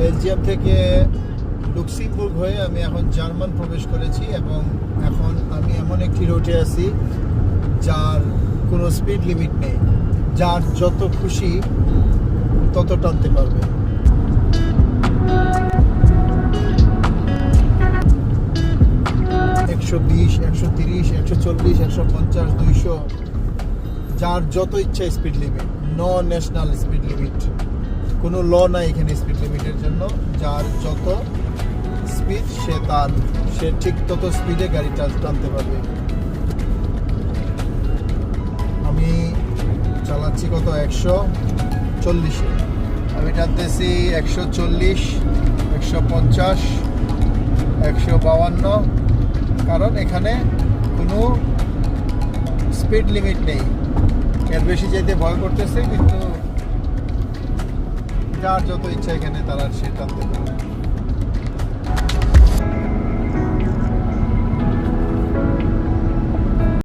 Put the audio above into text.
Belgium থেকে লুক্সিমবুর্গ হয়ে আমি এখন জার্মান প্রবেশ করেছি এবং এখন আমি এমন একটি রোডে আছি যার কোনো স্পিড লিমিট নেই। যার যত খুশি তত টানতে পারবে। একশো বিশ, একশো তিরিশ, একশো চল্লিশ, একশো পঞ্চাশ, দুইশো। যার যত ইচ্ছা speed limit no national speed limit কোনো ল নাই এখানে স্পিড লিমিটের জন্য। যার যত স্পিড সে তার, সে ঠিক তত স্পিডে গাড়িটা টানতে পারবে। আমি চালাচ্ছি কত? একশো চল্লিশে। আমি টানতেছি একশো চল্লিশ, একশো পঞ্চাশ, একশো বাউান্ন। কারণ এখানে কোনো স্পিড লিমিট নেই। এর বেশি যেতে ভয় করতেছে, কিন্তু যার যত ইচ্ছা এখানে তারা সে টানতে পারে।